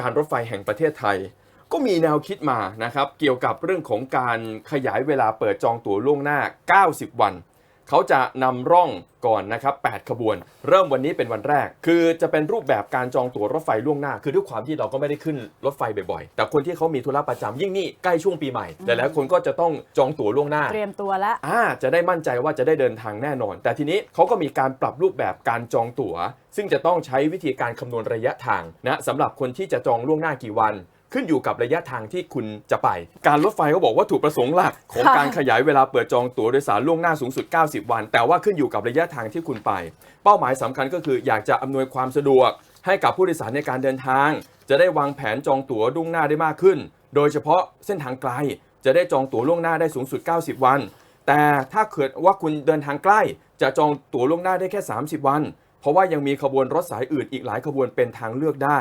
การรถไฟแห่งประเทศไทย ก็มีแนวคิดมานะครับเกี่ยวกับเรื่องของการขยายเวลาเปิดจองตั๋วล่วงหน้า 90 วัน เขาจะนำร่องก่อนนะครับ8ขบวน เริ่มวันนี้เป็นวันแรก คือจะเป็นรูปแบบการจองตั๋วรถไฟล่วงหน้า คือด้วยความที่เราก็ไม่ได้ขึ้นรถไฟบ่อยๆ แต่คนที่เขามีธุระประจำยิ่งนี่ใกล้ช่วงปีใหม่หลายๆคนก็จะต้องจองตั๋วล่วงหน้า เตรียมตัวแล้วอ่าจะได้มั่นใจว่าจะได้เดินทางแน่นอน แต่ทีนี้เขาก็มีการปรับรูปแบบการจองตั๋ว ซึ่งจะต้องใช้วิธีการคำนวณระยะทางนะสำหรับคนที่จะจองล่วงหน้ากี่วัน ขึ้นอยู่กับระยะทางที่คุณจะไป การรถไฟเขาบอกว่าถูกประสงค์หลักของค่ะ การขยายเวลาเปิดจองตั๋วโดยสารล่วงหน้าสูงสุด 90 วัน แต่ว่าขึ้นอยู่กับระยะทางที่คุณไป เป้าหมายสำคัญก็คืออยากจะอำนวยความสะดวก ให้กับผู้โดยสารในการเดินทาง จะได้วางแผนจองตั๋วล่วงหน้าได้มากขึ้น โดยเฉพาะเส้นทางไกล จะได้จองตั๋วล่วงหน้าได้สูงสุด 90 วัน แต่ถ้าเกิดว่าคุณเดินทางใกล้ จะจองตั๋วล่วงหน้าได้แค่ 30 วัน เพราะว่ายังมีขบวนรถสายอื่นอีกหลายขบวนเป็นทางเลือกได้